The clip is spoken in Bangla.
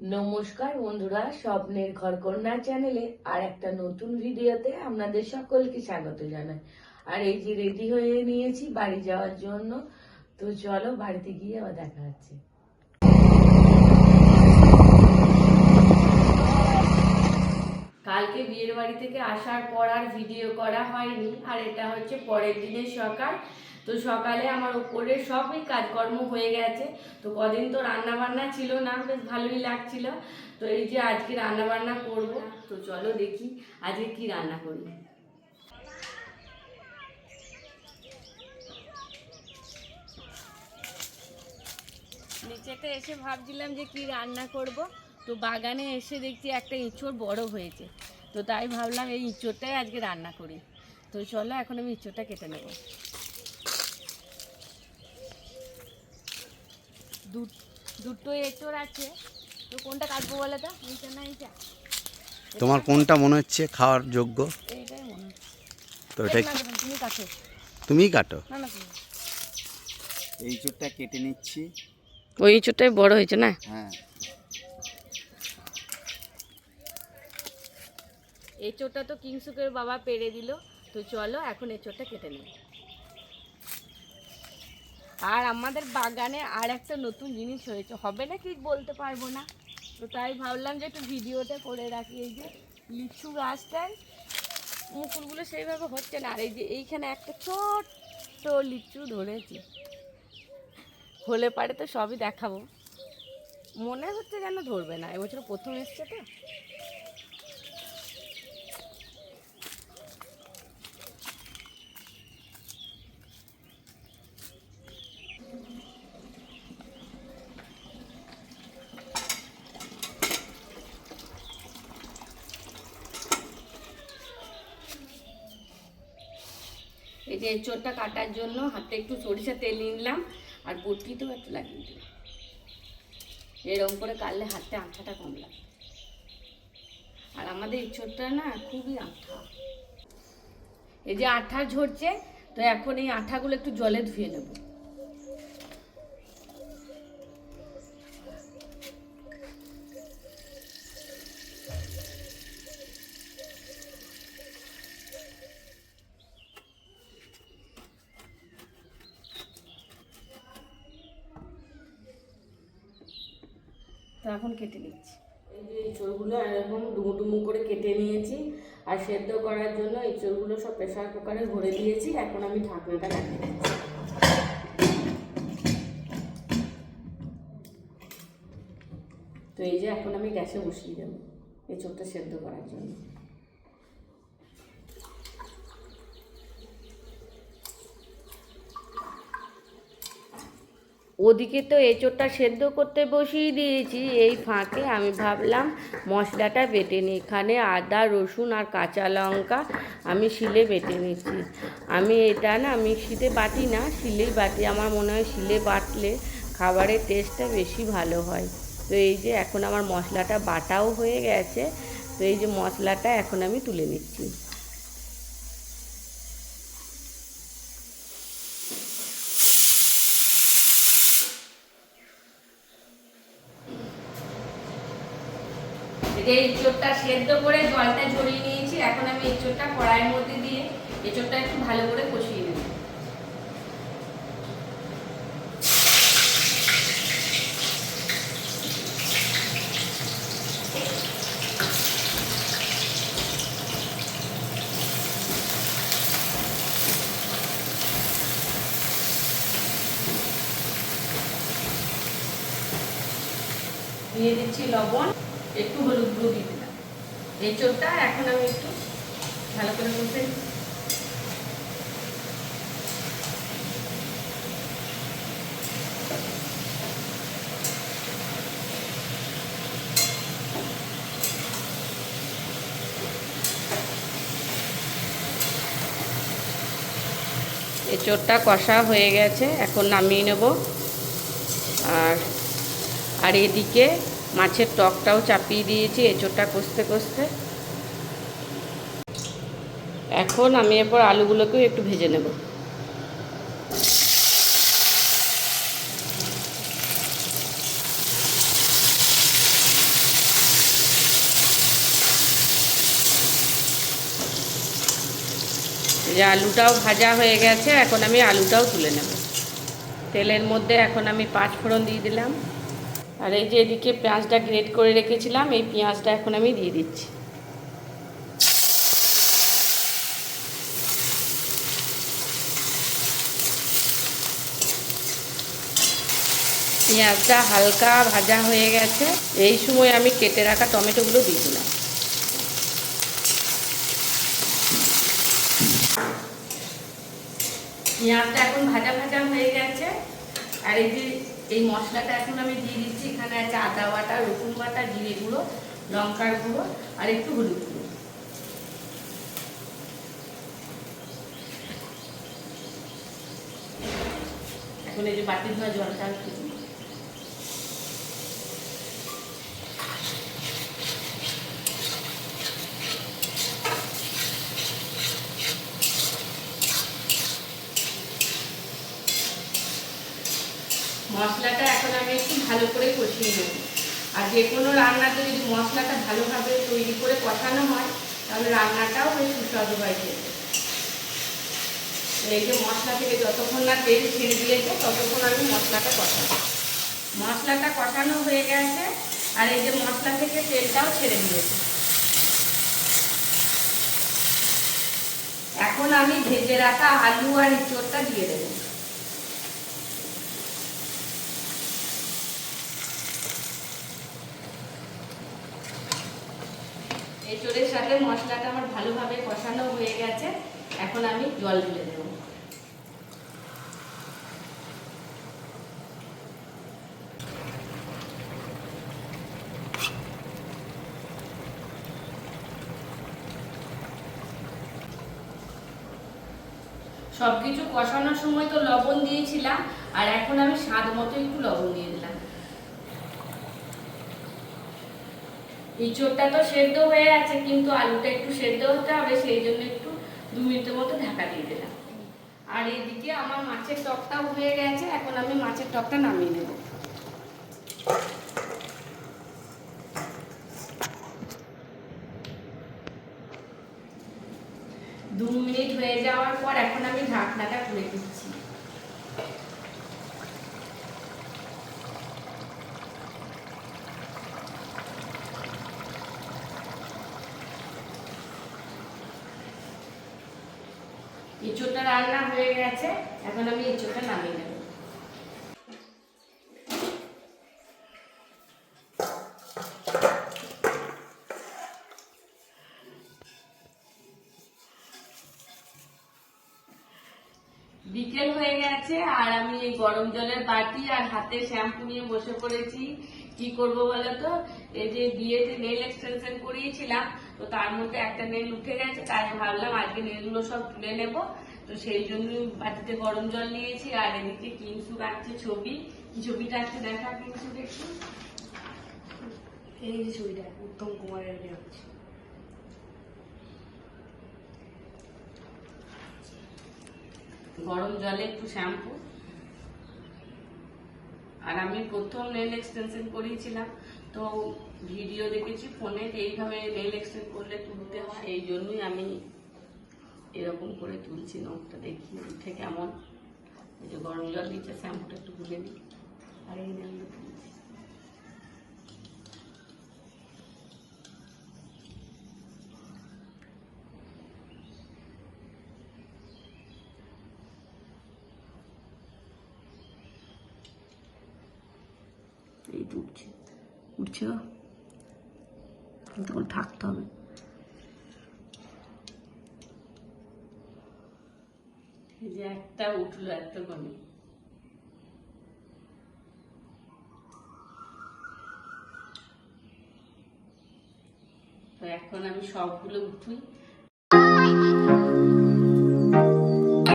নমস্কার বন্ধুরা, স্বপ্নের ঘর কন্যা চ্যানেলে আর একটা নতুন ভিডিওতে আপনাদের সকলকে স্বাগত জানাই। আর এই যে রেডি হয়ে নিয়েছি বাড়ি যাওয়ার জন্য, তো চলো বাড়িতে গিয়ে আবার দেখা হচ্ছে। কালকে বিয়ের বাড়ি থেকে আসার পর আর ভিডিও করা হয়নি, আর এটা হচ্ছে পরের দিনের সকাল। তো সকালে আমার উপরে সবই কাজকর্ম হয়ে গেছে। তো কদিন তো রান্না বান্না ছিল না, বেশ ভালোই লাগছিল। তো এই যে আজকে রান্না বান্না করব, তো চলো দেখি আজকে কি রান্না করি। নিচেতে এসে ভাবছিলাম যে কি রান্না করব, তো বাগানে এসে দেখছি একটা ইঁচড় বড় হয়েছে। তো তাই ভাবলাম এই ইঁচড়টাই আজকে রান্না করি। তো চলো এখন আমি ইঁচড়টা কেটে নেব। দু- দুটো এঁচড় আছে। তো কোনটা কাটবো বলে তো? এইটা না এইটা তোমার কোনটা মনে হচ্ছে খাওয়ার যোগ্য? এইটাই মনে হচ্ছে। তো এটা না, না, তুমি কাটো। তুমিই কাটো? না না তুমি এই চোরটা কেটে নিচ্ছি। ওই চোরটাই বড় হয়েছে না? হ্যাঁ। এঁচোড়টা তো কিংসুকের বাবা পেরে দিল। তো চলো এখন এঁচোড়টা কেটে নিই। আর আমাদের বাগানে আর একটা নতুন জিনিস হয়েছে। হবে না কি বলতে পারব না? তো তাই ভাবলাম যে একটু ভিডিওটা করে রাখি। এই যে লিচু গাছটায় মুকুলগুলো সেইভাবে হচ্ছে না। আর এই যে এইখানে একটা ছোট্ট লিচু ধরেছি। হলে পারে তো সবই দেখাবো। মনে হচ্ছে যেন ধরবে না। এবছর প্রথম এসছে তো। এই যে এঁচোড়টা কাটার জন্য হাতে একটু সরিষা তেল নিলাম, আর বটিতেও একটু লাগিয়ে দিলাম। এরকম করে কাটলে হাতে আঠাটা কম লাগে আর আমাদের এঁচোড়টা না খুবই আঠা। এই যে আঠা ঝরছে, তো এখন এই আঠাগুলো একটু জলে ধুয়ে নেব। তো এখন কেটে নিচ্ছি। এই যে এঁচড়গুলো এরকম ডুমু ডুমু করে কেটে নিয়েছি আর সেদ্ধ করার জন্য এঁচড়গুলো সব প্রেশার কুকারে ভরে দিয়েছি, এখন আমি ঢাকনাটা দিচ্ছি। তো এই যে এখন আমি গ্যাসে বসিয়ে দেবো এঁচড়টা সেদ্ধ করার জন্য। ওদিকে তো এঁচোড়টা সেদ্ধ করতে বসিয়ে দিয়েছি। এই ফাঁকে আমি ভাবলাম মশলাটা বেটে নিই। এখানে আদা, রসুন আর কাঁচা লঙ্কা আমি শিলে বেটে নিচ্ছি। আমি এটা না মিক্সিতে বাটি না, শিলেই বাটি। আমার মনে হয় শিলে বাটলে খাবারের টেস্টটা বেশি ভালো হয়। তো এই যে এখন আমার মশলাটা বাটাও হয়ে গেছে। তো এই যে মশলাটা এখন আমি তুলে নিচ্ছি। যে এঁচোড়টা সেদ্ধ করে জলটা ঝরিয়ে নিয়েছি, এখন আমি এঁচোড়টা কড়াইয়ের মধ্যে দিয়ে এঁচোড়টা একটু ভালো করে কষিয়ে নেব। দিয়ে দিচ্ছি লবণ। একটু হলুদ গুঁড়ো দিয়ে দিলাম এই চোরটা এখন আমি একটু ভালো করে। এই চোরটা কষা হয়ে গেছে, এখন নামিয়ে নেব আর আর এদিকে মাছের টকটাও চাপিয়ে দিয়েছি, এঁচোড়টা কষতে কষতে। এখন আমি এরপর আলুগুলোকেও একটু ভেজে নেব। যে আলুটাও ভাজা হয়ে গেছে, এখন আমি আলুটাও তুলে নেব। তেলের মধ্যে এখন আমি পাঁচ ফোড়ন দিয়ে দিলাম। আর এই যে এদিকে পেঁয়াজটা গ্রেট করে রেখেছিলাম, এই পেঁয়াজটা এখন আমি দিয়ে দিচ্ছি। পেঁয়াজটা হালকা ভাজা হয়ে গেছে, এই সময় আমি কেটে রাখা টমেটোগুলো দিয়ে দিলাম। পেঁয়াজটা এখন ভাজা ভাজা হয়ে গেছে, আর এই যে এই মশলাটা এখন আমি দিয়ে দিচ্ছি। এখানে আছে আদা বাটা, রসুন বাটা, জিরে গুঁড়ো, লঙ্কার গুঁড়ো আর একটু হলুদ গুঁড়ো। এখন এই যে বাটি ধোয়া জলটা মশলাটা এখন আমি একটু ভালো করে কষিয়ে নেব। আর যে কোনো রান্নাতে যদি মশলাটা ভালোভাবে তৈরি করে কষানো হয়, তাহলে রান্নাটাও বেশ সুস্বাদু হয় খেতে। এই যে মশলা থেকে যতক্ষণ না তেল ছেড়ে দিয়েছে ততক্ষণ আমি মশলাটা কষাবো। মশলাটা কষানো হয়ে গেছে, আর এই যে মশলা থেকে তেলটাও ছেড়ে দিয়েছে। এখন আমি ভেজে রাখা আলু আর ইঁচড়টা দিয়ে দেবো। এঁচড়ের সাথে মশলাটা আমার ভালোভাবে কষানো হয়ে গেছে। এখন আমি জল ঢেলে দেবো। সবকিছু কষানোর সময় তো লবণ দিয়েছিলাম, আর এখন আমি স্বাদ মতো একটু লবণ দিয়ে ইঁচড়টা তো সেদ্ধ হয়ে আছে, কিন্তু আলুটা একটু সেদ্ধ হতে হবে, সেই জন্য একটু দু মিনিটের মতো ঢাকা দিয়ে দিলাম। আর এদিকে আমার মাছের টকটাও হয়ে গেছে, এখন আমি মাছের টকটা নামিয়ে নেব। দু মিনিট হয়ে যাওয়ার পর এখন আমি ঢাকনাটা খুলে দিচ্ছি। ইঁচড়টা রান্না হয়ে গেছে, এখন আমি ইঁচড়টা নামিয়ে নেব। বিকেল হয়ে গেছে, আর আমি এই গরম জলের বাটি আর হাতে শ্যাম্পু নিয়ে বসে পড়েছি। কি করব বলো তো? এই যে বিয়েতে নেল এক্সটেনশন করিয়েছিলাম তো তার মধ্যে একটা নেল উঠে গেছে তাই ভাবলাম আজকে নেলগুলো সব তুলে নেব। তো সেই জন্য বাটিতে গরম জল নিয়েছি আর এদিকে কিংসু রাখছে ছবি। কি ছবিটা আছে দেখা কিংসু দেখি? এই যে ছবিটা উত্তম কুমারের আছে গরম জলে একটু শ্যাম্পু। আর আমি প্রথম নেল এক্সটেনশন করিয়েছিলাম তো ভিডিও দেখেছি ফোনে এইভাবে নেল এক্সটেন্ড করলে তুলতে হয়, এই জন্যই আমি এরকম করে তুলছি নখটা দেখি উঠে কেমন। এই যে গরম জল দিচ্ছে, শ্যাম্পুটা একটু গুলে দিই আর এই নেলটা তুলছি। এই তো উঠছে। উঠছে তখন থাকতে হবে। যে একটা উঠল এত কমে। তো এখন আমি সবগুলো উঠুই